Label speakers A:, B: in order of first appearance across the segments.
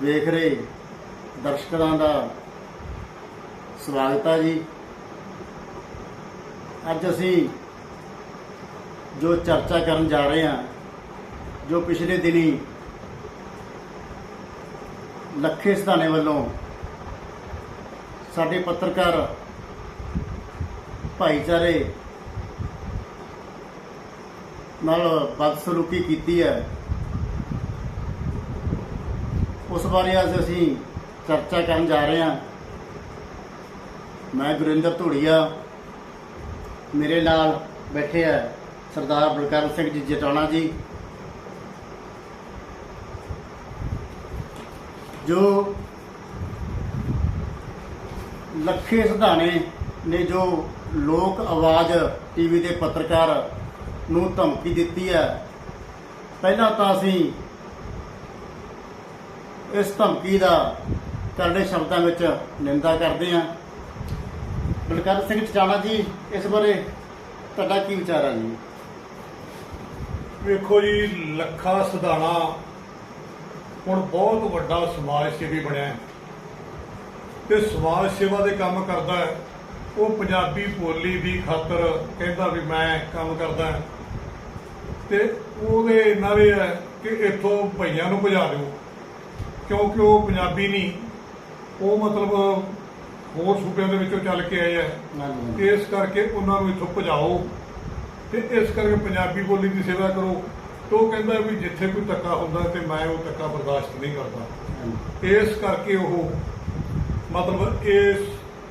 A: ਵੇਖ ਰਹੇ ਦਰਸ਼ਕਾਂ ਦਾ ਸਵਾਗਤ ਹੈ ਜੀ। ਅੱਜ ਅਸੀਂ ਜੋ ਚਰਚਾ ਕਰਨ ਜਾ ਰਹੇ ਹਾਂ, ਜੋ ਪਿਛਲੇ ਦਿਨੀ ਲੱਖੇ ਸਧਾਨੇ ਵੱਲੋਂ ਸਾਡੇ ਪੱਤਰਕਾਰ ਭਾਈਚਾਰੇ ਨਾਲ ਬਦਸਲੂਕੀ ਕੀਤੀ ਹੈ ਉਸ ਬਾਰੇ ਅੱਜ ਅਸੀਂ ਚਰਚਾ ਕਰਨ ਜਾ ਰਹੇ ਹਾਂ। ਮੈਂ ਗੁਰਿੰਦਰ ਧੂੜੀਆ ਮੇਰੇ ਨਾਲ ਬੈਠੇ ਆ ਸਰਦਾਰ ਬਲਕਰਨ ਸਿੰਘ ਜੀ ਜਟਾਣਾ ਜੀ, ਜੋ ਲੱਖੇ ਸਿਧਾਣੇ ਨੇ ਜੋ ਲੋਕ ਆਵਾਜ਼ ਟੀਵੀ ਦੇ ਪੱਤਰਕਾਰ ਨੂੰ ਧਮਕੀ ਦਿੱਤੀ ਹੈ। ਪਹਿਲਾਂ ਤਾਂ ਅਸੀਂ ਇਸ ਧਮਕੀ ਦਾ ਕਰੜੇ ਸ਼ਬਦਾਂ ਵਿੱਚ ਨਿੰਦਾ ਕਰਦੇ ਹਾਂ। ਬਲਕਰ ਸਿੰਘ ਟਿਕਾਣਾ ਜੀ, ਇਸ ਬਾਰੇ ਤੁਹਾਡਾ ਕੀ ਵਿਚਾਰ ਹੈ ਜੀ?
B: ਵੇਖੋ ਜੀ, ਲੱਖਾ ਸਧਾਣਾ ਹੁਣ ਬਹੁਤ ਵੱਡਾ ਸਮਾਜ ਸੇਵੀ ਬਣਿਆ ਹੈ। ਤੇ ਸਮਾਜ ਸੇਵਾ ਦੇ ਕੰਮ ਕਰਦਾ ਹੈ। ਉਹ ਪੰਜਾਬੀ ਬੋਲੀ ਦੀ ਖਾਤਰ ਕਹਿੰਦਾ ਵੀ ਮੈਂ ਕੰਮ ਕਰਦਾ ਹਾਂ। ਤੇ ਉਹਦੇ ਨਾਰੇ ਹੈ ਕਿ ਇੱਥੋਂ ਭਈਆਂ ਨੂੰ ਭਜਾ ਦਿਓ। ਕਿਉਂਕਿ ਉਹ ਪੰਜਾਬੀ ਨਹੀਂ ਉਹ ਮਤਲਬ ਹੋਰ ਸੂਬਿਆਂ ਦੇ ਵਿੱਚੋਂ ਚੱਲ ਕੇ ਆਏ
A: ਹਾਂਜੀ।
B: ਇਸ ਕਰਕੇ ਉਹਨਾਂ ਨੂੰ ਇੱਥੋਂ ਭਜਾਓ ਤੇ ਇਸ ਕਰਕੇ ਪੰਜਾਬੀ ਬੋਲੀ ਦੀ ਸੇਵਾ ਕਰੋ। ਤੇ ਉਹ ਕਹਿੰਦਾ ਵੀ ਜਿੱਥੇ ਕੋਈ ਧੱਕਾ ਹੁੰਦਾ ਤੇ ਮੈਂ ਉਹ ਧੱਕਾ ਬਰਦਾਸ਼ਤ ਨਹੀਂ ਕਰਦਾ। ਇਸ ਕਰਕੇ ਉਹ ਮਤਲਬ ਇਸ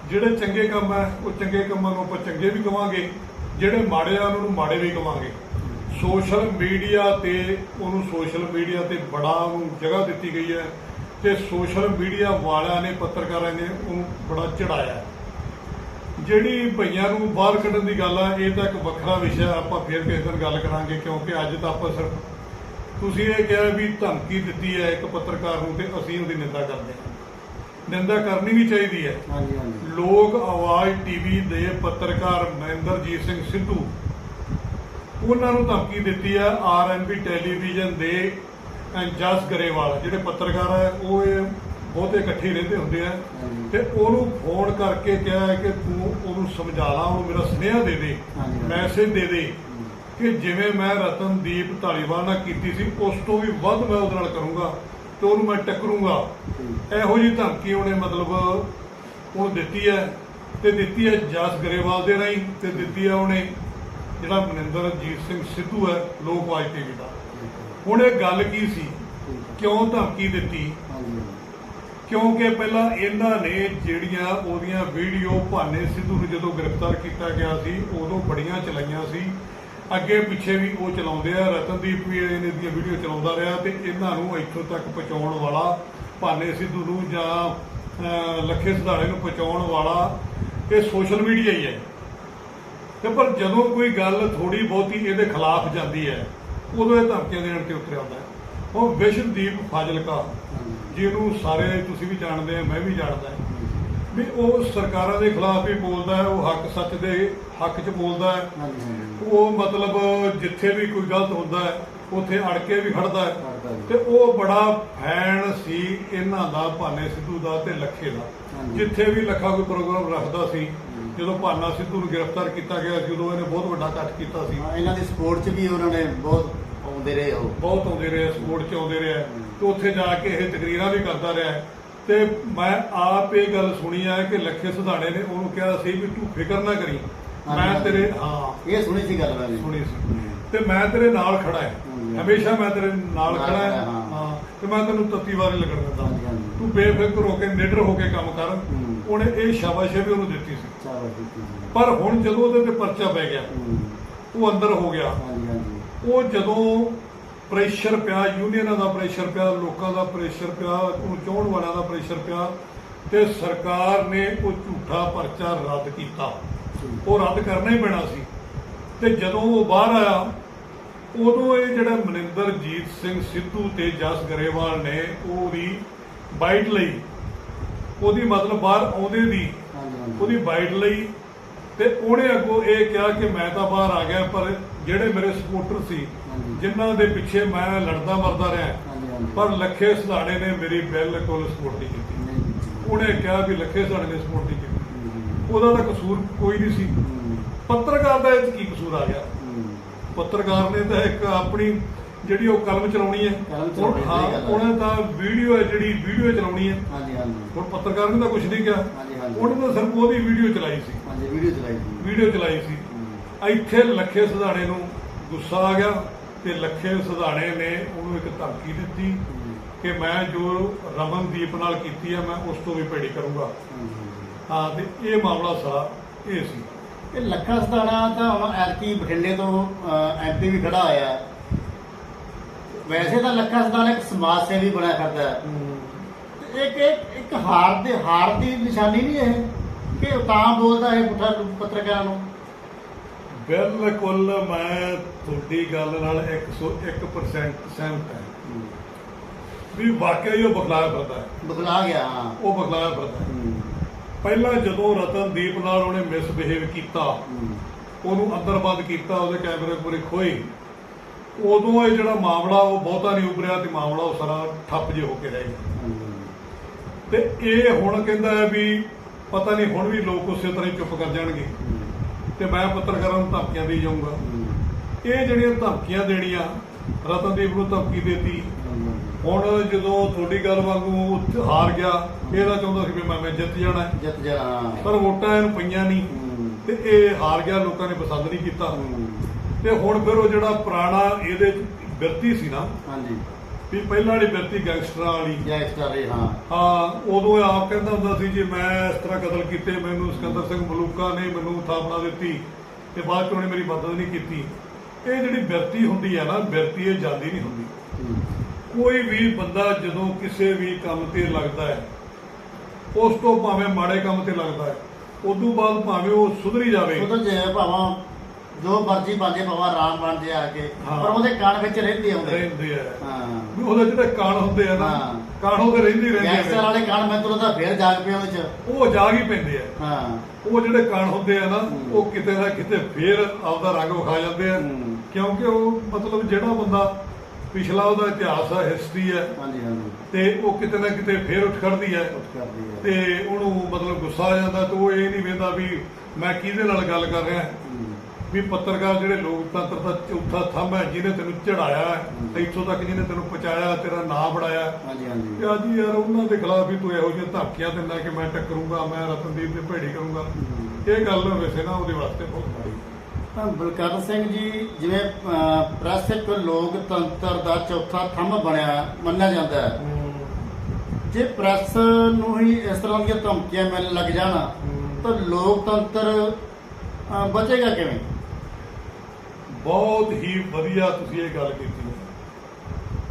B: ਜਿਹੜੇ ਚੰਗੇ ਕੰਮ ਹੈ ਉਹ ਚੰਗੇ ਕੰਮਾਂ ਨੂੰ ਆਪਾਂ ਚੰਗੇ ਵੀ ਕਵਾਂਗੇ ਜਿਹੜੇ ਮਾੜੇ ਆ ਉਹਨਾਂ ਨੂੰ ਮਾੜੇ ਵੀ ਕਵਾਂਗੇ। ਸੋਸ਼ਲ ਮੀਡੀਆ ਤੇ ਉਹਨੂੰ ਸੋਸ਼ਲ ਮੀਡੀਆ ਤੇ ਬੜਾ ਉਹਨੂੰ ਜਗ੍ਹਾ ਦਿੱਤੀ ਗਈ ਹੈ ਤੇ ਸੋਸ਼ਲ ਮੀਡੀਆ ਵਾਲਿਆਂ ਨੇ ਪੱਤਰਕਾਰਾਂ ਨੇ ਉਹਨੂੰ ਬੜਾ ਚੜਾਇਆ ਜਿਹੜੀ ਭਈਆਂ ਨੂੰ ਬਾਹਰ ਕੱਢਣ ਦੀ ਗੱਲ ਆ ਇਹ ਤਾਂ ਇੱਕ ਵੱਖਰਾ ਵਿਸ਼ਾ ਆਪਾਂ ਫਿਰ ਕਿਸੇ ਦਿਨ ਗੱਲ ਕਰਾਂਗੇ ਕਿਉਂਕਿ ਅੱਜ ਤਾਂ ਆਪਾਂ ਸਿਰਫ ਤੁਸੀਂ ਇਹ ਕਿਹਾ ਵੀ ਧਮਕੀ ਦਿੱਤੀ ਹੈ ਇੱਕ ਪੱਤਰਕਾਰ ਨੂੰ ਤੇ ਅਸੀਂ ਉਹਦੀ ਨਿੰਦਾ ਕਰਦੇ ਹਾਂ। ਨਿੰਦਾ ਕਰਨੀ ਵੀ ਚਾਹੀਦੀ ਹੈ।
A: ਹਾਂਜੀ ਹਾਂਜੀ।
B: ਲੋਕ ਆਵਾਜ਼ ਟੀਵੀ ਦੇ ਪੱਤਰਕਾਰ ਮਹਿੰਦਰਜੀਤ ਸਿੰਘ ਸਿੱਧੂ ਉਹਨਾਂ ਨੂੰ ਧਮਕੀ ਦਿੱਤੀ ਹੈ ਆਰਐਨਬੀ ਟੈਲੀਵਿਜ਼ਨ ਦੇ ਜਸ ਗਰੇਵਾਲ ਜਿਹੜੇ ਪੱਤਰਕਾਰ ਹੈ ਉਹ ਬਹੁਤੇ ਇਕੱਠੇ ਰਹਿੰਦੇ ਹੁੰਦੇ ਆ। ਤੇ ਉਹਨੂੰ ਫੋਨ ਕਰਕੇ ਕਿਹਾ ਕਿ ਤੂੰ ਉਹਨੂੰ ਸਮਝਾ ਲਾ ਉਹਨੂੰ ਮੇਰਾ ਸੁਨੇਹਾ ਦੇ ਦੇ। ਮੈਸੇਜ ਦੇ ਦੇ ਕਿ ਜਿਵੇਂ ਮੈਂ ਰਤਨਦੀਪ ਢਾਲੀਵਾਲ ਨਾਲ ਕੀਤੀ ਸੀ ਉਸ ਤੋਂ ਵੀ ਵੱਧ ਮੈਂ ਉਹਦੇ ਨਾਲ ਕਰੂੰਗਾ ਤੇ ਉਹਨੂੰ ਮੈਂ ਟੱਕਰੂੰਗਾ ਇਹੋ ਜੀ ਧਮਕੀ ਉਹਨੇ ਮਤਲਬ ਉਹ ਦਿੱਤੀ ਹੈ ਤੇ ਦਿੱਤੀ ਹੈ ਜਸ ਗਰੇਵਾਲ ਦੇ ਰਾਹੀਂ ਤੇ ਦਿੱਤੀ ਹੈ ਉਹਨੇ ਜਿਹੜਾ ਮਨਿੰਦਰਜੀਤ ਸਿੰਘ ਸਿੱਧੂ ਹੈ ਲੋਕਵਾਜ ਟੀਵੀ ਦਾ। ਹੁਣ ਇਹ ਗੱਲ ਕੀ ਸੀ? ਕਿਉਂ ਧਮਕੀ ਦਿੱਤੀ? ਕਿਉਂਕਿ ਪਹਿਲਾਂ ਇਹਨਾਂ ਨੇ ਜਿਹੜੀਆਂ ਉਹਦੀਆਂ ਵੀਡੀਓ ਭਾਨੇ ਸਿੱਧੂ ਨੂੰ ਜਦੋਂ ਗ੍ਰਿਫਤਾਰ ਕੀਤਾ ਗਿਆ ਸੀ, ਉਦੋਂ ਬੜੀਆਂ ਚਲਾਈਆਂ ਸੀ। ਅੱਗੇ ਪਿੱਛੇ ਵੀ ਉਹ ਚਲਾਉਂਦੇ ਆ, ਰਤਨਦੀਪ ਵੀ ਇਹਨਾਂ ਦੀਆਂ ਵੀਡੀਓ ਚਲਾਉਂਦਾ ਰਿਹਾ ਤੇ ਇਹਨਾਂ ਨੂੰ ਇੱਥੋਂ ਤੱਕ ਪਹੁੰਚਾਉਣ ਵਾਲਾ ਭਾਨੇ ਸਿੱਧੂ ਨੂੰ ਜਾਂ ਲੱਖੇ ਸਿਧਾਣੇ ਨੂੰ ਪਹੁੰਚਾਉਣ ਵਾਲਾ ਇਹ ਸੋਸ਼ਲ ਮੀਡੀਆ ਹੀ ਹੈ। ਤੇ ਪਰ ਜਦੋਂ ਕੋਈ ਗੱਲ ਥੋੜੀ ਬਹੁਤੀ ਇਹਦੇ ਖਿਲਾਫ ਜਾਂਦੀ ਹੈ ਉਦੋਂ ਇਹ ਧਮਕੀਆਂ ਦੇਣ ਤੇ ਉਤਰ ਆਉਂਦਾ ਹੈ। ਉਹ ਵਿਸ਼ਵਦੀਪ ਫਾਜ਼ਿਲਕਾ ਜਿਹਨੂੰ ਸਾਰੇ ਤੁਸੀਂ ਵੀ ਜਾਣਦੇ ਆ ਮੈਂ ਵੀ ਜਾਣਦਾ ਵੀ ਉਹ ਸਰਕਾਰਾਂ ਦੇ ਖਿਲਾਫ ਵੀ ਬੋਲਦਾ ਹੈ ਉਹ ਹੱਕ ਸੱਚ ਦੇ ਹੱਕ 'ਚ ਬੋਲਦਾ ਹੈ। ਉਹ ਮਤਲਬ ਜਿੱਥੇ ਵੀ ਕੋਈ ਗਲਤ ਹੁੰਦਾ ਹੈ ਉੱਥੇ ਅੜ ਕੇ ਵੀ ਖੜਦਾ ਹੈ।
A: ਜੀ।
B: ਤੇ ਉਹ ਬੜਾ ਫੈਨ ਸੀ ਇਹਨਾਂ ਦਾ ਭਾਨੇ ਸਿੱਧੂ ਦਾ ਤੇ ਲੱਖੇ ਦਾ।
A: ਹਾਂਜੀ।
B: ਜਿੱਥੇ ਵੀ ਲੱਖਾ ਕੋਈ ਪ੍ਰੋਗਰਾਮ ਰੱਖਦਾ ਸੀ ਜਦੋਂ ਭਾਨਾ ਸਿੱਧੂ ਨੂੰ ਗ੍ਰਿਫਤਾਰ ਕੀਤਾ ਗਿਆ ਸੀ ਉਦੋਂ ਇਹਨੇ ਬਹੁਤ ਵੱਡਾ ਇਕੱਠ ਕੀਤਾ ਸੀ।
A: ਹਾਂ, ਇਹਨਾਂ ਦੀ ਸਪੋਰਟ 'ਚ ਵੀ ਉਹਨਾਂ ਨੇ ਬਹੁਤ ਆਉਂਦੇ ਰਹੇ ਉਹ।
B: ਬਹੁਤ ਆਉਂਦੇ ਰਹੇ ਸਪੋਰਟ ਚ ਆਉਂਦੇ ਰਹੇ। ਤੇ ਉੱਥੇ ਜਾ ਕੇ ਇਹ ਤਕਰੀਰਾਂ ਵੀ ਕਰਦਾ ਰਿਹਾ। ਤੇ ਮੈਂ ਆਪ ਇਹ ਗੱਲ ਸੁਣੀ ਹੈ ਕਿ ਲੱਖੇ ਸੁਧਾਣੇ ਨੇ ਉਹਨੂੰ ਕਿਹਾ ਸੀ ਵੀ ਤੂੰ ਫਿਕਰ ਨਾ ਕਰੀ। ਮੈਂ। ਤੇਰੇ ਹਾਂ।
A: ਇਹ ਸੁਣੀ ਸੀ ਗੱਲ ਮੈਂ
B: ਸੁਣੀ ਸੀ। ਤੇ ਮੈਂ ਤੇਰੇ ਨਾਲ ਖੜਾ ਹੈ। ਹਮੇਸ਼ਾ ਮੈਂ ਤੇਰੇ ਨਾਲ ਖੜਾ ਹੈ
A: ਹਾਂ।
B: ਤੇ ਮੈਂ ਤੈਨੂੰ ਤੱਤੀ ਵਾਰੇ ਲੱਗਣ ਦਿੰਦਾ। ਤੂੰ ਬੇਫਿਕਰ ਹੋ ਕੇ ਨਿਡਰ ਹੋ ਕੇ ਕੰਮ ਕਰ। ਉਹਨੇ ਇਹ ਸ਼ਾਬਾਸ਼ ਵੀ ਉਹਨੂੰ ਦਿੱਤੀ ਸੀ। ਪਰ ਹੁਣ ਜਦੋਂ ਉਹਦੇ ਤੇ ਪਰਚਾ ਪੈ ਗਿਆ। ਉਹ ਅੰਦਰ ਹੋ ਗਿਆ ਉਹ ਜਦੋਂ ਪ੍ਰੈਸ਼ਰ ਪਿਆ ਯੂਨੀਅਨਾਂ ਦਾ ਪ੍ਰੈਸ਼ਰ ਪਿਆ ਲੋਕਾਂ ਦਾ ਪ੍ਰੈਸ਼ਰ ਪਿਆ ਉਹਨੂੰ ਚਾਹਣ ਵਾਲਿਆਂ ਦਾ ਪ੍ਰੈਸ਼ਰ ਪਿਆ ਤੇ ਸਰਕਾਰ ਨੇ ਉਹ ਝੂਠਾ ਪਰਚਾ ਰੱਦ ਕੀਤਾ ਉਹ ਰੱਦ ਕਰਨਾ ਹੀ ਪੈਣਾ ਸੀ ਤੇ ਜਦੋਂ ਉਹ ਬਾਹਰ ਆਇਆ ਉਦੋਂ ਇਹ ਜਿਹੜਾ ਮਨਿੰਦਰਜੀਤ ਸਿੰਘ ਸਿੱਧੂ ਤੇ ਜਸ ਗਰੇਵਾਲ ਨੇ ਉਹਦੀ ਬਾਈਟ ਲਈ। ਉਹਦੀ ਮਤਲਬ ਬਾਹਰ ਆਉਂਦੇ ਦੀ। ਉਹਦੀ ਬਾਈਟ ਲਈ ਤੇ ਉਹਨੇ ਅੱਗੋਂ ਇਹ ਕਿਹਾ ਕਿ ਮੈਂ ਤਾਂ ਬਾਹਰ ਆ ਗਿਆ ਪਰ ਜਿਹੜੇ ਮੇਰੇ ਸਪੋਰਟਰ ਸੀ। ਜਿਨ੍ਹਾਂ ਦੇ ਪਿੱਛੇ ਮੈਂ ਲੜਦਾ ਮਰਦਾ ਰਿਹਾ। ਪਰ ਲੱਖੇ ਸਿਧਾਣੇ ਨੇ ਮੇਰੀ ਬਿਲਕੁਲ ਸਪੋਰਟ ਨਹੀਂ ਕੀਤੀ। ਉਹਨੇ ਕਿਹਾ ਵੀ ਲੱਖੇ ਸਿਧਾਣੇ ਨੇ ਸਪੋਰਟ ਨਹੀਂ ਕੀਤੀ ਉਹਦਾ ਤਾਂ ਕਸੂਰ ਕੋਈ ਨਹੀਂ ਸੀ। ਪੱਤਰਕਾਰ ਦਾ ਇਹ ਕੀ ਕਸੂਰ ਆ ਗਿਆ। ਪੱਤਰਕਾਰ ਨੇ ਤਾਂ ਇੱਕ ਆਪਣੀ ਜਿਹੜੀ ਉਹ ਕਲਮ ਚਲਾਉਣੀ ਹੈ। ਹਾਂ। ਉਹਨੇ ਤਾਂ ਵੀਡੀਓ ਹੈ ਜਿਹੜੀ ਵੀਡੀਓ ਚਲਾਉਣੀ ਹੈ।
A: ਹਾਂਜੀ ਹਾਂਜੀ।
B: ਹੁਣ ਪੱਤਰਕਾਰ ਨੇ ਤਾਂ ਕੁਝ ਨਹੀਂ ਕਿਹਾ।
A: ਹਾਂਜੀ ਹਾਂਜੀ।
B: ਉਹਨੇ ਤਾਂ ਸਿਰਫ ਉਹਦੀ ਵੀਡੀਓ ਚਲਾਈ ਸੀ।
A: ਹਾਂਜੀ ਵੀਡੀਓ ਚਲਾਈ ਸੀ।
B: ਵੀਡੀਓ ਚਲਾਈ ਸੀ।
A: ਹੂੰ,
B: ਇੱਥੇ ਲੱਖੇ ਸਿਧਾਣੇ ਨੂੰ ਗੁੱਸਾ ਆ ਗਿਆ ਤੇ ਲੱਖੇ ਸਿਧਾਣੇ ਨੇ ਉਹਨੂੰ ਇੱਕ ਧਮਕੀ ਦਿੱਤੀ ਕਿ ਮੈਂ ਜੋ ਰਮਨਦੀਪ ਨਾਲ ਕੀਤੀ ਹੈ ਮੈਂ ਉਸ ਤੋਂ ਵੀ ਭੇੜੀ ਕਰੂੰਗਾ।
A: ਹਾਂ
B: ਤੇ ਇਹ ਮਾਮਲਾ ਸਾਰਾ ਇਹ ਸੀ।
A: ਇਹ ਲੱਖਾ ਸਦਾਣਾ ਤਾਂ ਹੁਣ ਐਰਕੀ ਬਠਿੰਡੇ ਤੋਂ ਐਮਪੀ ਵੀ ਖੜਾ ਹੋਇਆ। ਹੈ। ਵੈਸੇ ਤਾਂ ਲੱਖਾ ਸਦਾਣਾ ਇੱਕ ਸਮਾਜ ਸੇਵੀ ਬਣਿਆ ਫਿਰਦਾ ਹੈ। ਇੱਕ ਇੱਕ ਇੱਕ ਹਾਰ ਦੇ ਹਾਰ ਦੀ ਨਿਸ਼ਾਨੀ ਨਹੀਂ ਇਹ ਕਿ ਤਾਂ ਬੋਲਦਾ ਹੈ ਪੁੱਠਾ ਪੱਤਰਕਾਰਾਂ ਨੂੰ।
B: ਬਿਲਕੁਲ ਮੈਂ ਤੁਹਾਡੀ ਗੱਲ ਨਾਲ 101% ਸਹਿਮਤ ਹਾਂ। ਵੀ ਵਾਕਿਆ ਹੀ ਉਹ ਬਖਲਾਇਆ ਫਿਰਦਾ ਹੈ।
A: ਬਦਲਾ ਗਿਆ ਹਾਂ।
B: ਉਹ ਬਖਲਾਇਆ ਫਿਰਦਾ ਹੂੰ, ਪਹਿਲਾਂ ਜਦੋਂ ਰਤਨਦੀਪ ਨਾਲ ਉਹਨੇ ਮਿਸਬਿਹੇਵ ਕੀਤਾ ਉਹਨੂੰ ਅੰਦਰ ਬੰਦ ਕੀਤਾ ਉਹਦੇ ਕੈਮਰੇ ਪੂਰੇ ਖੋਏ ਉਦੋਂ ਇਹ ਜਿਹੜਾ ਮਾਮਲਾ ਉਹ ਬਹੁਤਾ ਨਹੀਂ ਉਭਰਿਆ ਤੇ ਮਾਮਲਾ ਉਹ ਸਾਰਾ ਠੱਪ ਜੇ ਹੋ ਕੇ ਰਹਿ ਗਿਆ।
A: ਹੂੰ,
B: ਤੇ ਇਹ ਹੁਣ ਕਹਿੰਦਾ ਹੈ ਵੀ ਪਤਾ ਨਹੀਂ ਹੁਣ ਵੀ ਲੋਕ ਉਸੇ ਤਰ੍ਹਾਂ ਹੀ ਚੁੱਪ ਕਰ ਜਾਣਗੇ।
A: ਹੂੰ,
B: ਤੇ ਮੈਂ ਪੱਤਰਕਾਰਾਂ ਨੂੰ ਧਮਕੀਆਂ ਦੇ ਜਾਊਂਗਾ। ਇਹ ਜਿਹੜੀਆਂ ਧਮਕੀਆਂ ਦੇਣੀਆਂ ਰਤਨਦੀਪ ਨੂੰ ਧਮਕੀ ਦੇਤੀ ਹੁਣ ਜਦੋਂ ਤੁਹਾਡੀ ਗੱਲ ਵਾਂਗੂ ਉੱਥੇ ਹਾਰ ਗਿਆ ਇਹਦਾ ਚਾਹੁੰਦਾ ਸੀ ਵੀ ਮੈਂ ਮੈਂ ਜਿੱਤ ਜਾਣਾ ਹੈ।
A: ਜਿੱਤ ਜਾਣਾ।
B: ਪਰ ਵੋਟਾਂ ਇਹਨੂੰ ਪਈਆਂ ਨਹੀਂ। ਤੇ ਇਹ ਹਾਰ ਗਿਆ ਲੋਕਾਂ ਨੇ ਪਸੰਦ ਨਹੀਂ ਕੀਤਾ। ਤੇ ਹੁਣ ਫਿਰ ਉਹ ਜਿਹੜਾ ਪੁਰਾਣਾ ਇਹਦੇ ਚ ਸੀ ਨਾ
A: ਹਾਂਜੀ।
B: ਵੀ ਪਹਿਲਾਂ ਵਾਲੀ ਬਿਰਤੀ ਗੈਂਗਸਟਰਾਂ ਵਾਲੀ।
A: ਜੈ ਐਕਸਟਰਾ ਰੇ ਹਾਂ।
B: ਹਾਂ ਉਦੋਂ ਇਹ ਆਪ ਕਹਿੰਦਾ ਹੁੰਦਾ ਸੀ ਜੀ ਮੈਂ ਇਸ ਤਰ੍ਹਾਂ ਕਤਲ ਕੀਤੇ ਮੈਨੂੰ ਸਿਕੰਦਰ ਸਿੰਘ ਮਲੂਕਾ ਨੇ ਮੈਨੂੰ ਥਾਪਣਾ ਦਿੱਤੀ ਤੇ ਬਾਅਦ ਚ ਉਹਨੇ ਮੇਰੀ ਮਦਦ ਨਹੀਂ ਕੀਤੀ। ਇਹ ਜਿਹੜੀ ਬਿਰਤੀ ਹੁੰਦੀ ਹੈ ਨਾ ਬਿਰਤੀ ਇਹ ਜਾਂਦੀ ਨਹੀਂ ਹੁੰਦੀ। ਕੋਈ ਵੀ ਬੰਦਾ ਜਦੋਂ ਕਿਸੇ ਵੀ ਕੰਮ ਤੇ ਲੱਗਦਾ ਹੈ ਉਸ ਤੋਂ ਭਾਵੇਂ ਮਾੜੇ ਕੰਮ ਤੇ ਲੱਗਦਾ ਹੈ ਉਦੋਂ ਬਾਅਦ ਭਾਵੇਂ ਉਹ ਸੁਧਰੀ ਜਾਵੇ।
A: ਉਹਦਾ ਜੇ ਭਾਵਾਂ ਜੋ ਮਰਜ਼ੀ ਬਾਜੇ ਭਾਵਾਂ ਆਰਾਮ ਬਣ ਜੇ ਆ ਕੇ
B: ਹਾਂ।
A: ਪਰ ਉਹਦੇ ਕੰਨ ਵਿੱਚ ਰਹਿੰਦੇ ਆਉਂਦੇ
B: ਰਹਿੰਦੇ ਆ।
A: ਹਾਂ।
B: ਵੀ ਉਹਦੇ ਜਿਹੜੇ ਕਾਣ ਹੁੰਦੇ ਆ ਨਾ
A: ਹਾਂ।
B: ਕਾਣ ਉਹਦੇ ਰਹਿੰਦੇ ਹੀ ਰਹਿੰਦੇ
A: ਗੈਂਗਸਟਰ
B: ਆ
A: ਵਾਲੇ ਕੰਨ ਮੈਂ ਤੁਰਦਾ ਫੇਰ ਜਾਗ ਪਿਆ ਉਹਦੇ ਚ।
B: ਉਹ ਜਾਗ ਹੀ ਪੈਂਦੇ ਆ।
A: ਹਾਂ।
B: ਉਹ ਜਿਹੜੇ ਕਾਣ ਹੁੰਦੇ ਆ ਨਾ। ਉਹ ਕਿਤੇ ਨਾ ਕਿਤੇ ਫੇਰ ਆਪਦਾ ਰੰਗ ਵਿਖਾ ਜਾਂਦੇ ਆ।
A: ਹੂੰ।
B: ਕਿਉਂਕਿ ਉਹ ਮਤਲਬ ਜਿਹੜਾ ਬੰਦਾ ਪਿਛਲਾ ਉਹਦਾ ਇਤਿਹਾਸ ਆ ਹਿਸਟਰੀ ਹੈ
A: ਹਾਂਜੀ ਹਾਂਜੀ।
B: ਤੇ ਉਹ ਕਿਤੇ ਨਾ ਕਿਤੇ ਫੇਰ ਉੱਠ ਖੜਦੀ ਹੈ
A: ਉੱਠ ਕਰਦੀ ਹੈ
B: ਤੇ ਉਹਨੂੰ ਮਤਲਬ ਗੁੱਸਾ ਆ ਜਾਂਦਾ ਤੇ ਉਹ ਇਹ ਨਹੀਂ ਵੇਂਦਾ ਵੀ ਮੈਂ ਕਿਹਦੇ ਨਾਲ ਗੱਲ ਕਰ ਰਿਹਾ।
A: ਹੂੰ,
B: ਵੀ ਪੱਤਰਕਾਰ ਜਿਹੜੇ ਲੋਕਤੰਤਰ ਦਾ ਚੌਥਾ ਥੰਮ ਹੈ ਜਿਹਨੇ ਤੈਨੂੰ ਚੜਾਇਆ ਹੈ।
A: ਹੂੰ।
B: ਇੱਥੋਂ ਤੱਕ ਜਿਹਨੇ ਤੈਨੂੰ ਪਹੁੰਚਾਇਆ ਤੇਰਾ ਨਾਂ ਬੜਾਇਆ
A: ਹਾਂਜੀ ਹਾਂਜੀ।
B: ਤੇ ਅੱਜ ਯਾਰ ਉਹਨਾਂ ਦੇ ਖਿਲਾਫ ਵੀ ਤੂੰ ਇਹੋ ਜਿਹੀਆਂ ਧਮਕੀਆਂ ਦਿੰਦਾ ਕਿ ਮੈਂ ਟੱਕਰੂੰਗਾ ਮੈਂ ਰਤਨਦੀਪ ਦੇ ਭੇੜੀ ਕਰੂੰਗਾ।
A: ਹੂੰ।
B: ਇਹ ਗੱਲ ਵੈਸੇ ਨਾ ਉਹਦੇ ਵਾਸਤੇ ਬਹੁਤ ਮਾੜੀ।
A: ਬਲਕਰਨ ਸਿੰਘ ਜੀ ਜਿਵੇਂ ਪ੍ਰੈਸ ਇੱਕ ਲੋਕਤੰਤਰ ਦਾ ਚੌਥਾ ਥੰਮ ਬਣਿਆ ਮੰਨਿਆ ਜਾਂਦਾ ਹੈ। ਜੇ ਪ੍ਰੈਸ ਨੂੰ ਹੀ ਇਸ ਤਰ੍ਹਾਂ ਦੀਆਂ ਧਮਕੀਆਂ ਮਿਲਣ ਲੱਗ ਜਾਣ ਤਾਂ ਲੋਕਤੰਤਰ ਬਚੇਗਾ ਕਿਵੇਂ?
B: ਬਹੁਤ ਹੀ ਵਧੀਆ ਤੁਸੀਂ ਇਹ ਗੱਲ ਕੀਤੀ। ਹੈ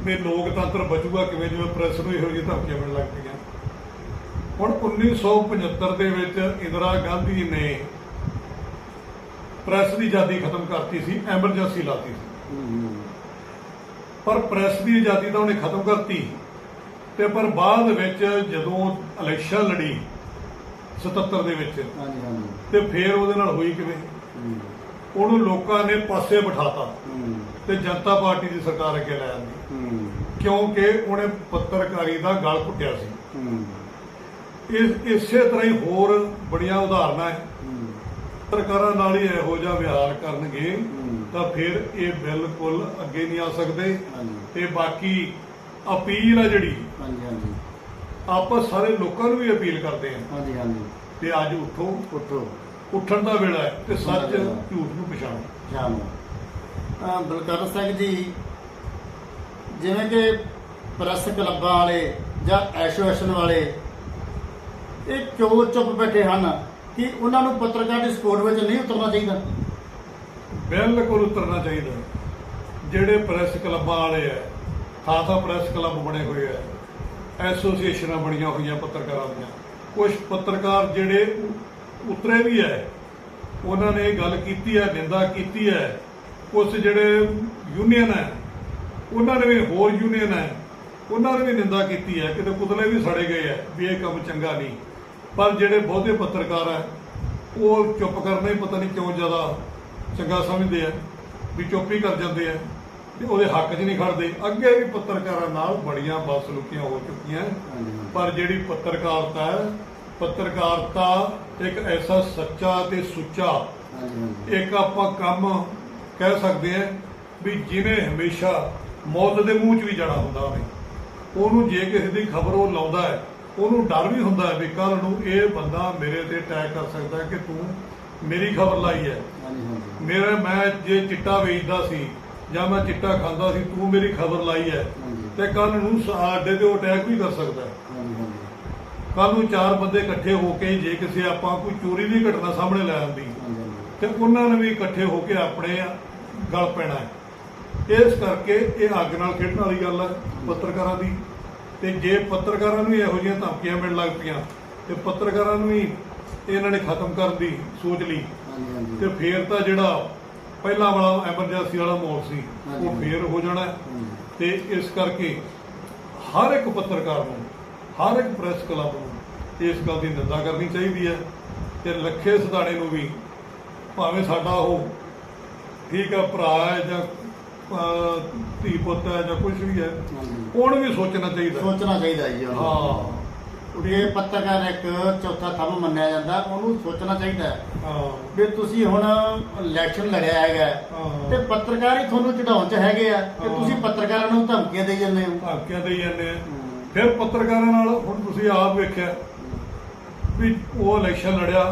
B: ਵੀ ਲੋਕਤੰਤਰ ਬਚੂਗਾ ਕਿਵੇਂ ਜਿਵੇਂ ਪ੍ਰੈਸ ਨੂੰ ਇਹੋ ਜਿਹੀ ਧਮਕੀਆਂ ਮਿਲਣ ਲੱਗ ਪਈਆਂ। ਹੁਣ 1975 ਦੇ ਵਿੱਚ ਇੰਦਰਾ ਗਾਂਧੀ ਨੇ ਪ੍ਰੈਸ ਦੀ ਆਜ਼ਾਦੀ ਖਤਮ ਕਰਤੀ ਸੀ ਐਮਰਜੈਂਸੀ ਲਾਤੀ ਸੀ। ਪਰ ਪ੍ਰੈਸ ਦੀ ਆਜ਼ਾਦੀ ਤਾਂ ਉਹਨੇ ਖਤਮ ਕਰਤੀ। ਤੇ ਪਰ ਬਾਅਦ ਵਿੱਚ ਜਦੋਂ ਇਲੈਕਸ਼ਨ ਲੜੀ 77 ਦੇ ਵਿੱਚ
A: ਹਾਂਜੀ ਹਾਂਜੀ।
B: ਤੇ ਫੇਰ ਉਹਦੇ ਨਾਲ ਹੋਈ ਕਿਵੇਂ? ਉਹਨੂੰ ਲੋਕਾਂ ਨੇ ਪਾਸੇ ਬਿਠਾਤਾ। ਤੇ ਜਨਤਾ ਪਾਰਟੀ ਦੀ ਸਰਕਾਰ ਅੱਗੇ ਲੈ ਆਂਦੀ। ਕਿਉਂਕਿ ਉਹਨੇ ਪੱਤਰਕਾਰੀ ਦਾ ਗਲ ਘੁੱਟਿਆ ਸੀ। ਇਸ ਇਸੇ ਤਰ੍ਹਾਂ ਹੀ ਹੋਰ ਬੜੀਆਂ ਉਦਾਹਰਨਾਂ ਹੈ।
A: ਹੂੰ,
B: ਪੱਤਰਕਾਰਾਂ ਨਾਲ ਹੀ ਇਹੋ ਜਿਹਾ ਵਿਹਾਰ ਕਰਨਗੇ। ਤਾਂ ਫਿਰ ਇਹ ਬਿਲਕੁਲ ਅੱਗੇ ਨਹੀਂ ਆ ਸਕਦੇ। ਤੇ ਬਾਕੀ ਅਪੀਲ ਆ ਜਿਹੜੀ
A: ਹਾਂਜੀ ਹਾਂਜੀ।
B: ਆਪਾਂ ਸਾਰੇ ਲੋਕਾਂ ਨੂੰ ਵੀ ਅਪੀਲ ਕਰਦੇ ਹਾਂ।
A: ਹਾਂਜੀ ਹਾਂਜੀ।
B: ਤੇ ਅੱਜ ਉੱਠੋ।
A: ਉੱਠੋ।
B: ਉੱਠਣ ਦਾ ਵੇਲਾ ਹੈ ਤੇ ਸੱਚ। ਝੂਠ ਨੂੰ ਪਛਾਣੋ।
A: ਤਾਂ ਬਲਕਰਨ ਸਿੰਘ ਜੀ ਜਿਵੇਂ ਕਿ ਪ੍ਰੈਸ ਕਲੱਬਾਂ ਵਾਲੇ ਜਾਂ ਐਸੋਸੀਏਸ਼ਨ ਵਾਲੇ ਇਹ ਕਿਉਂ ਚੁੱਪ ਬੈਠੇ ਹਨ? ਕਿ ਉਹਨਾਂ ਨੂੰ ਪੱਤਰਕਾਰ ਦੀ ਸਪੋਰਟ ਵਿੱਚ ਨਹੀਂ ਉਤਰਨਾ ਚਾਹੀਦਾ।
B: ਬਿਲਕੁਲ ਉਤਰਨਾ ਚਾਹੀਦਾ ਜਿਹੜੇ ਪ੍ਰੈਸ ਕਲੱਬਾਂ ਵਾਲੇ ਆ ਖਾਸਾ ਪ੍ਰੈਸ ਕਲੱਬ ਬਣੇ ਹੋਏ ਆ ਐਸੋਸੀਏਸ਼ਨਾਂ ਬਣੀਆਂ ਹੋਈਆਂ ਪੱਤਰਕਾਰਾਂ ਦੀਆਂ। ਕੁਝ ਪੱਤਰਕਾਰ ਜਿਹੜੇ ਉ- ਉਤਰੇ ਵੀ ਹੈ, ਉਹਨਾਂ ਨੇ ਗੱਲ ਕੀਤੀ ਹੈ, ਨਿੰਦਾ ਕੀਤੀ ਹੈ। ਕੁਝ ਜਿਹੜੇ ਯੂਨੀਅਨ ਹੈ, ਉਹਨਾਂ ਨੇ ਵੀ ਹੋਰ ਯੂਨੀਅਨ ਹੈ, ਉਹਨਾਂ ਨੇ ਵੀ ਨਿੰਦਾ ਕੀਤੀ ਹੈ। ਕਿਤੇ ਪੁਤਲੇ ਵੀ ਸੜੇ ਗਏ ਹੈ ਵੀ ਇਹ ਕੰਮ ਚੰਗਾ ਨਹੀਂ। ਪਰ ਜਿਹੜੇ ਬਹੁਤੇ ਪੱਤਰਕਾਰ ਹੈ ਉਹ ਚੁੱਪ ਕਰਨਾ ਹੀ ਪਤਾ ਨਹੀਂ ਕਿਉਂ ਜ਼ਿਆਦਾ ਚੰਗਾ ਸਮਝਦੇ ਆ ਵੀ ਚੁੱਪ ਹੀ ਕਰ ਜਾਂਦੇ ਆ ਤੇ ਉਹਦੇ ਹੱਕ 'ਚ ਨਹੀਂ ਖੜਦੇ। ਅੱਗੇ ਵੀ ਪੱਤਰਕਾਰਾਂ ਨਾਲ ਬੜੀਆਂ ਬਦਸਲੂਕੀਆਂ ਹੋ ਚੁੱਕੀਆਂ। ਪਰ ਜਿਹੜੀ ਪੱਤਰਕਾਰਤਾ ਹੈ ਪੱਤਰਕਾਰਤਾ ਇੱਕ ਐਸਾ ਸੱਚਾ ਤੇ ਸੁੱਚਾ ਇੱਕ ਆਪਾਂ ਕੰਮ ਕਹਿ ਸਕਦੇ ਹਾਂ ਵੀ ਜਿਹਨੇ ਹਮੇਸ਼ਾ ਮੌਤ ਦੇ ਮੂੰਹ 'ਚ ਵੀ ਜਾਣਾ ਹੁੰਦਾ ਹੋਵੇ ਉਹਨੂੰ ਜੇ ਕਿਸੇ ਦੀ ਖਬਰ ਉਹ ਲਾਉਂਦਾ ਹੈ ਉਹਨੂੰ ਡਰ ਵੀ ਹੁੰਦਾ ਹੈ ਵੀ ਕੱਲ ਨੂੰ ਇਹ ਬੰਦਾ ਮੇਰੇ ਤੇ ਅਟੈਕ ਕਰ ਸਕਦਾ ਕਿ ਤੂੰ ਮੇਰੀ ਖਬਰ ਲਾਈ ਹੈ। ਮੇਰਾ ਮੈਂ ਜੇ ਚਿੱਟਾ ਵੇਚਦਾ ਸੀ ਜਾਂ ਮੈਂ ਚਿੱਟਾ ਖਾਂਦਾ ਸੀ ਤੂੰ ਮੇਰੀ ਖਬਰ ਲਾਈ ਹੈ ਤੇ ਕੱਲ ਨੂੰ ਸਾਡੇ ਤੇ ਅਟੈਕ ਵੀ ਕਰ ਸਕਦਾ ਕੱਲ ਨੂੰ ਚਾਰ ਬੰਦੇ ਇਕੱਠੇ ਹੋ ਕੇ ਜੇ ਕਿਸੇ ਆਪਾਂ ਕੋਈ ਚੋਰੀ ਦੀ ਘਟਨਾ ਸਾਹਮਣੇ ਲੈ ਆਂਦੀ ਤੇ ਉਹਨਾਂ ਨੇ ਵੀ ਇਕੱਠੇ ਹੋ ਕੇ ਆਪਣੇ ਗਲ ਪੈਣਾ ਇਸ ਕਰਕੇ ਇਹ ਅੱਗ ਨਾਲ ਖੇਡਣ ਵਾਲੀ ਗੱਲ ਹੈ ਪੱਤਰਕਾਰਾਂ ਦੀ। ਤੇ ਜੇ ਪੱਤਰਕਾਰਾਂ ਨੂੰ ਇਹੋ ਜਿਹੀਆਂ ਧਮਕੀਆਂ ਮਿਲਣ ਲੱਗ ਪਈਆਂ ਤੇ ਪੱਤਰਕਾਰਾਂ ਨੂੰ ਹੀ ਇਹਨਾਂ ਨੇ ਖਤਮ ਕਰਨ ਦੀ ਸੋਚ ਲਈ
A: ਹਾਂਜੀ ਹਾਂਜੀ
B: ਤੇ ਫੇਰ ਤਾਂ ਜਿਹੜਾ ਪਹਿਲਾਂ ਵਾਲਾ ਐਮਰਜੈਂਸੀ ਵਾਲਾ ਮੋੜ ਸੀ। ਉਹ ਫੇਰ ਹੋ ਜਾਣਾ। ਤੇ ਇਸ ਕਰਕੇ ਹਰ ਇੱਕ ਪੱਤਰਕਾਰ ਨੂੰ ਹਰ ਇੱਕ ਪ੍ਰੈਸ ਕਲੱਬ ਨੂੰ ਇਸ ਗੱਲ ਦੀ ਨਿੰਦਾ ਕਰਨੀ ਚਾਹੀਦੀ ਹੈ ਤੇ ਲੱਖੇ ਸਦਾਣੇ ਨੂੰ ਵੀ ਭਾਵੇਂ ਸਾਡਾ ਉਹ ਠੀਕ ਆ ਭਰਾ ਹੈ ਜਾਂ ਧੀ ਪੁੱਤ ਹੈ ਜਾਂ ਕੁਝ ਵੀ ਹੈ। ਉਹਨੂੰ ਵੀ ਸੋਚਣਾ ਚਾਹੀਦਾ
A: ਸੋਚਣਾ ਚਾਹੀਦਾ ਜੀ ਉਹਨੂੰ।
B: ਹਾਂ।
A: ਇਹ ਪੱਤਰਕਾਰ ਇੱਕ ਚੌਥਾ ਥੰਮ ਮੰਨਿਆ ਜਾਂਦਾ ਉਹਨੂੰ ਸੋਚਣਾ ਚਾਹੀਦਾ ਹੈ।
B: ਹਾਂ।
A: ਵੀ ਤੁਸੀਂ ਹੁਣ ਇਲੈਕਸ਼ਨ ਲੜਿਆ ਹੈਗਾ
B: ਹਾਂ।
A: ਤੇ ਪੱਤਰਕਾਰ ਹੀ ਤੁਹਾਨੂੰ ਚੜਾਉਣ ਚ ਹੈਗੇ ਆ ਤੇ
B: ਹਾਂ।
A: ਤੁਸੀਂ ਪੱਤਰਕਾਰਾਂ ਨੂੰ ਧਮਕੀਆਂ ਦੇਈ ਜਾਂਦੇ ਹੋ।
B: ਧਮਕੀਆਂ ਦੇਈ ਜਾਂਦੇ ਆ। ਫਿਰ ਪੱਤਰਕਾਰਾਂ ਨਾਲ ਹੁਣ ਤੁਸੀਂ ਆਪ ਵੇਖਿਆ ਵੀ ਉਹ ਇਲੈਕਸ਼ਨ ਲੜਿਆ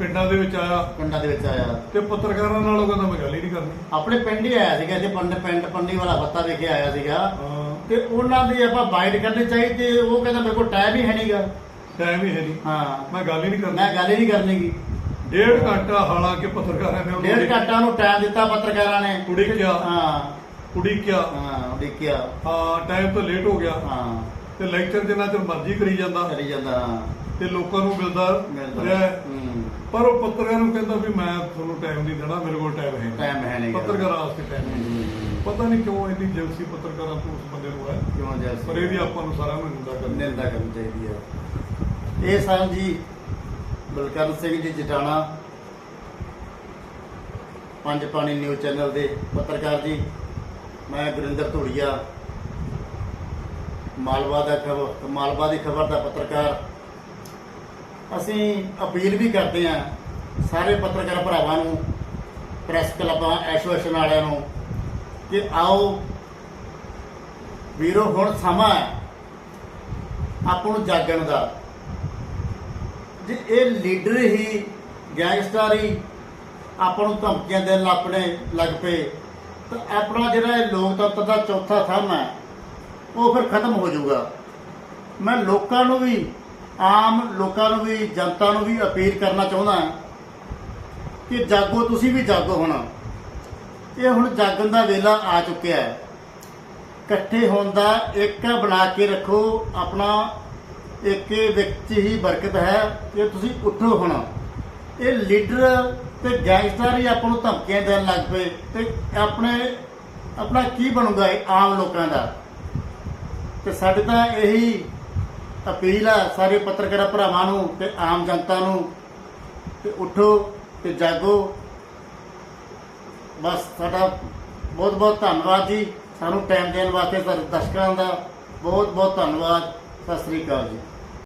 B: ਪਿੰਡਾਂ ਦੇ ਵਿੱਚ ਆਇਆ।
A: ਪਿੰਡਾਂ ਦੇ ਵਿੱਚ ਆਇਆ।
B: ਤੇ ਪੱਤਰਕਾਰਾਂ ਨਾਲ ਉਹ ਕਹਿੰਦਾ ਮੈਂ ਗੱਲ ਹੀ ਨਹੀਂ ਕਰਨੀ।
A: ਆਪਣੇ ਪਿੰਡ ਹੀ ਆਇਆ ਸੀਗਾ ਜੇ ਪਿੰਡ ਪਿੰਡ ਪੰਡੀ ਵਾਲਾ ਫੱਤਾ ਵੇਖੇ ਆਇਆ ਸੀਗਾ।
B: ਹਾਂ।
A: ਤੇ ਉਹਨਾਂ ਦੀ ਆਪਾਂ ਬਾਈਟ ਕਰਨੀ ਚਾਹੀਦੀ ਉਹ ਕਹਿੰਦਾ ਮੇਰੇ ਕੋਲ ਟਾਈਮ ਹੀ ਹੈ ਨਹੀਂਗਾ
B: ਟਾਈਮ ਹੀ ਹੈ ਨਹੀਂ
A: ਹਾਂ।
B: ਮੈਂ ਗੱਲ ਹੀ ਨਹੀਂ
A: ਮੈਂ
B: ਕਰਨੀ
A: ਗੱਲ ਹੀ ਨਹੀਂ ਕਰਨੀਗੀ
B: ਡੇਢ ਘੰਟਾ ਹਾਲਾਂਕਿ ਪੱਤਰਕਾਰਾਂ ਨੇ ਉਹਨੂੰ
A: ਡੇਢ ਘੰਟਾ ਨੂੰ ਟਾਈਮ ਦਿੱਤਾ ਪੱਤਰਕਾਰਾਂ ਨੇ।
B: ਉਡੀਕਿਆ।
A: ਹਾਂ।
B: ਉਡੀਕਿਆ।
A: ਹਾਂ ਉਡੀਕਿਆ।
B: ਹਾਂ ਟਾਈਮ ਤੋਂ ਲੇਟ ਹੋ ਗਿਆ।
A: ਹਾਂ।
B: ਤੇ ਲੈਕਚਰ ਜਿੰਨਾ ਚਿਰ ਮਰਜ਼ੀ ਕਰੀ ਜਾਂਦਾ।
A: ਕਰੀ ਜਾਂਦਾ ਹਾਂ।
B: ਤੇ ਲੋਕਾਂ ਨੂੰ ਮਿਲਦਾ ਰਿਹਾ
A: ਹੂੰ।
B: ਪਰ ਉਹ ਪੱਤਰਕਾਰ ਨੂੰ ਕਹਿੰਦਾ ਵੀ ਮੈਂ ਤੁਹਾਨੂੰ ਟਾਈਮ ਨਹੀਂ ਦੇਣਾ ਮੇਰੇ ਕੋਲ ਟਾਈਮ ਹੈ।
A: ਟਾਈਮ ਹੈ ਨਹੀਂ।
B: ਪੱਤਰਕਾਰਾਂ ਵਾਸਤੇ ਟਾਈਮ ਨਹੀਂ। ਪਤਾ ਨਹੀਂ ਕਿਉਂ ਇੰਨੀ ਜਲਸੀ ਪੱਤਰਕਾਰਾਂ ਤੋਂ ਉਸ ਬੰਦੇ ਨੂੰ ਹੈ।
A: ਕਿਉਂ ਜੈਸੇ
B: ਪਰ ਇਹਦੀ ਆਪਾਂ ਨੂੰ ਸਾਰਿਆਂ ਨੂੰ ਨਿੰਦਾ ਕਰਨੀ
A: ਨਿੰਦਾ ਕਰਨੀ ਚਾਹੀਦੀ ਹੈ। ਇਹ ਸਨ ਜੀ ਬਲਕਰਨ ਸਿੰਘ ਜੀ ਜਟਾਣਾ ਪੰਜ ਪਾਣੀ ਨਿਊਜ਼ ਚੈਨਲ ਦੇ ਪੱਤਰਕਾਰ ਜੀ। ਮੈਂ ਗੁਰਿੰਦਰ ਧੂੜੀਆ ਮਾਲਵਾ ਦਾ ਖਬਰ ਮਾਲਵਾ ਦੀ ਖਬਰ ਦਾ ਪੱਤਰਕਾਰ। ਅਸੀਂ ਅਪੀਲ ਵੀ ਕਰਦੇ ਹਾਂ ਸਾਰੇ ਪੱਤਰਕਾਰ ਭਰਾਵਾਂ ਨੂੰ, ਪ੍ਰੈਸ ਕਲੱਬਾਂ, ਐਸੋਸੀਏਸ਼ਨ ਵਾਲਿਆਂ ਨੂੰ ਕਿ ਆਓ ਵੀਰੋ, ਹੁਣ ਸਮਾਂ ਹੈ ਆਪਾਂ ਨੂੰ ਜਾਗਣ ਦਾ। ਜੇ ਇਹ ਲੀਡਰ ਹੀ ਗੈਂਗਸਟਰ ਹੀ ਆਪਾਂ ਨੂੰ ਧਮਕੀਆਂ ਦੇਣ ਲੱਪਣੇ ਲੱਗ ਪਏ, ਤਾਂ ਆਪਣਾ ਜਿਹੜਾ ਇਹ ਲੋਕਤੰਤਰ ਦਾ ਚੌਥਾ ਥੰਮ ਹੈ, ਉਹ ਫਿਰ ਖਤਮ ਹੋ ਜਾਊਗਾ। ਮੈਂ ਲੋਕਾਂ ਨੂੰ ਵੀ ਆਮ ਲੋਕਾਂ ਨੂੰ ਵੀ, ਜਨਤਾ ਨੂੰ ਵੀ ਅਪੀਲ ਕਰਨਾ ਚਾਹੁੰਦਾ ਕਿ ਜਾਗੋ, ਤੁਸੀਂ ਵੀ ਜਾਗੋ ਹੁਣ। ਇਹ ਹੁਣ ਜਾਗਣ ਦਾ ਵੇਲਾ ਆ ਚੁੱਕਿਆ ਹੈ। ਇਕੱਠੇ ਹੋਣ ਦਾ ਇੱਕ ਬਣਾ ਕੇ ਰੱਖੋ, ਆਪਣਾ ਇੱਕ ਵਿੱਚ ਹੀ ਬਰਕਤ ਹੈ ਕਿ ਤੁਸੀਂ ਉੱਠੋ ਹੁਣ। ਇਹ ਲੀਡਰ ਤੇ ਗੈਂਗਸਟਰ ਹੀ ਆਪਾਂ ਨੂੰ ਧਮਕੀਆਂ ਦੇਣ ਲੱਗ ਪਏ ਤੇ ਆਪਣੇ, ਆਪਣਾ ਕੀ ਬਣੂਗਾ ਆਮ ਲੋਕਾਂ ਦਾ? ਤੇ ਸਾਡੇ ਤਾਂ ਇਹੀ ਅਪੀਲ ਆ ਸਾਰੇ ਪੱਤਰਕਾਰਾਂ ਭਰਾਵਾਂ ਨੂੰ ਤੇ ਆਮ ਜਨਤਾ ਨੂੰ ਤੇ ਉੱਠੋ ਤੇ ਜਾਗੋ। ਬਸ ਸਾਡਾ ਬਹੁਤ ਬਹੁਤ ਧੰਨਵਾਦ ਜੀ। ਸਾਨੂੰ ਟਾਈਮ ਦੇਣ ਵਾਸਤੇ ਸਾਡੇ ਦਰਸ਼ਕਾਂ ਦਾ ਬਹੁਤ ਬਹੁਤ ਧੰਨਵਾਦ। ਸਤਿ ਸ੍ਰੀ ਅਕਾਲ ਜੀ।